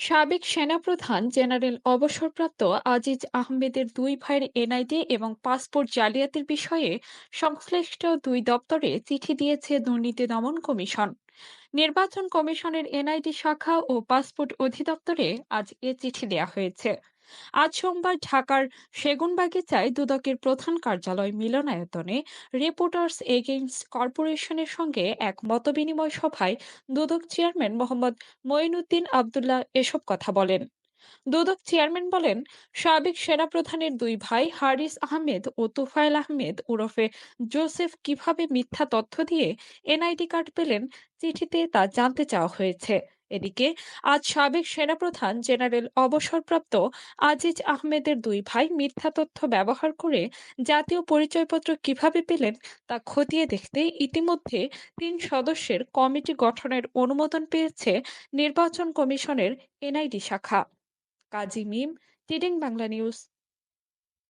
সাবেক সেনাপ্রধান জেনারেল অবসরপ্রাপ্ত আজিজ আহমেদের দুই ভাইয়ের এনআইডি এবং পাসপোর্ট জালিয়াতির বিষয়ে সংশ্লিষ্ট দুই দপ্তরে চিঠি দিয়েছে দুর্নীতি দমন কমিশন। নির্বাচন কমিশনের এনআইডি শাখা ও পাসপোর্ট অধিদপ্তরে আজ এ চিঠি দেওয়া হয়েছে। আজ সোমবার ঢাকার সেগুনবাগিচায় দুদকের প্রধান কার্যালয় মিলনায়তনে রিপোর্টার্স এগেইনস্ট কর্পোরেশনের সঙ্গে এক মতবিনিময় সভায় দুদক চেয়ারম্যান মোহাম্মদ মঈনুদ্দিন আবদুল্লাহ এসব কথা বলেন। দুদক চেয়ারম্যান বলেন, সাবেক সেনাপ্রধানের দুই ভাই হারিস আহমেদ ও তুফাইল আহমেদ ওরফে জোসেফ কীভাবে মিথ্যা তথ্য দিয়ে এনআইডি কার্ড পেলেন চিঠিতে তা জানতে চাওয়া হয়েছে। এদিকে আজ সাবেক সেনাপ্রধান জেনারেল অবসরপ্রাপ্ত আজিজ আহমেদের দুই ভাই মিথ্যা তথ্য ব্যবহার করে জাতীয় পরিচয়পত্র কীভাবে পেলেন তা খতিয়ে দেখতে ইতিমধ্যে তিন সদস্যের কমিটি গঠনের অনুমোদন পেয়েছে নির্বাচন কমিশনের এনআইডি শাখা। কাজী মিম, টিডিং বাংলা নিউজ।